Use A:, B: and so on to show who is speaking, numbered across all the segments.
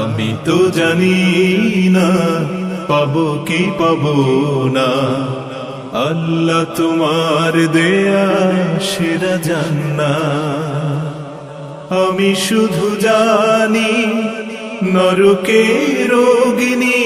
A: আমি তো জানি না, পাবো কি পাবো না। আল্লাহ তোমার দেয়া সেরা জান্না। আমি শুধু জানি, নরকে রোগিনী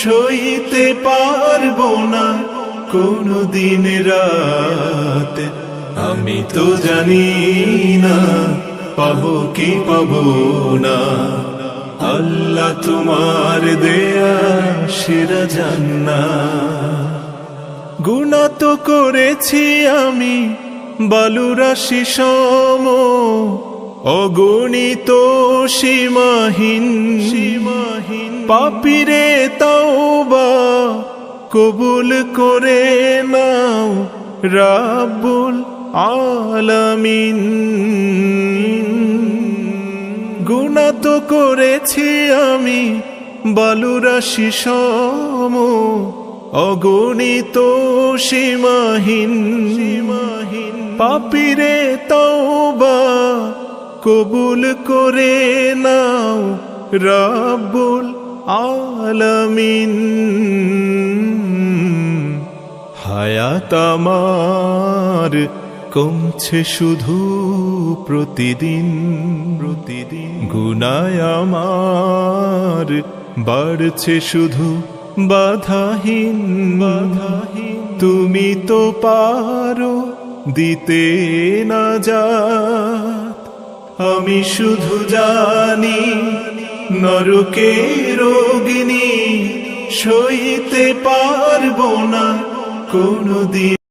A: সইতে পারব না কোনো দিন রাত। আমি তো জানি না, পাবো কি পাবো না। আল্লাহ তোমার দেয়া সেরা জান্না গুণা তো করেছি আমি বালুরাশি সম। অগণিত সীমাহীন সীমাহীন। পাপিরে তাওবা কবুল করে নাও, রাব্বুল আলামিন। করেছি আমি বালুরাশি সম, অগণিত সীমাহীন। সীমাহীন পাপিরে তওবা কবুল করে নাও রাব্বুল আলামিন। হায়াত আমার কমছে শুধু প্রতিদিন প্রতিদিন। গুনায় আমার বাড়ছে শুধু বাধাহীন। বাধাহীন তুমি তো পারো দিতে না যা আমি শুধু জানি নরকে রোগিনী সইতে পারব না কোনদিন।